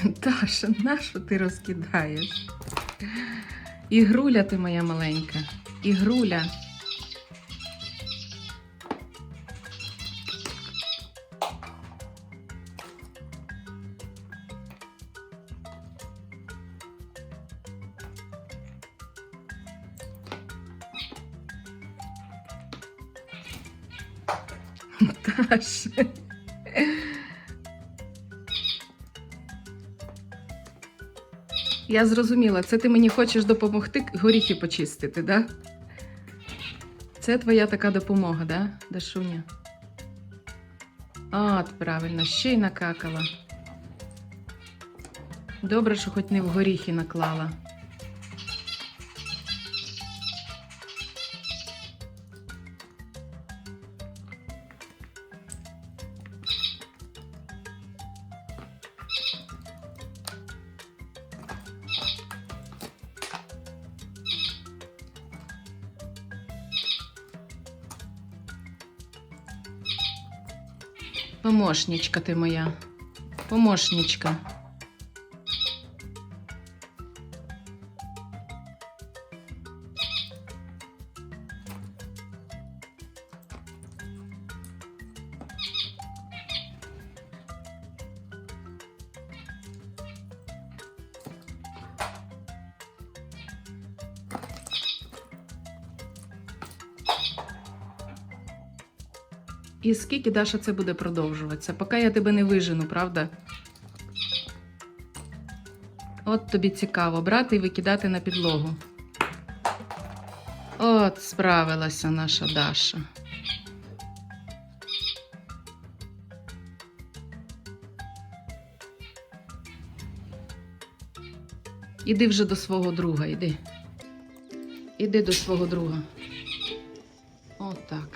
Даша, нащо ти розкидаєш? Ігруля ти моя маленька. Ігруля. Даша. Я зрозуміла, це ти мені хочеш допомогти горіхи почистити, да? Це твоя така допомога, да, Дашуня? От, правильно, ще й накакала. Добре, що хоч не в горіхи наклала. Помощничка ти моя. Помощничка. І скільки Даша це буде продовжуватися? Поки я тебе не вижену, правда? От тобі цікаво брати і викидати на підлогу. От справилася наша Даша. Іди вже до свого друга, іди. Іди до свого друга. Отак.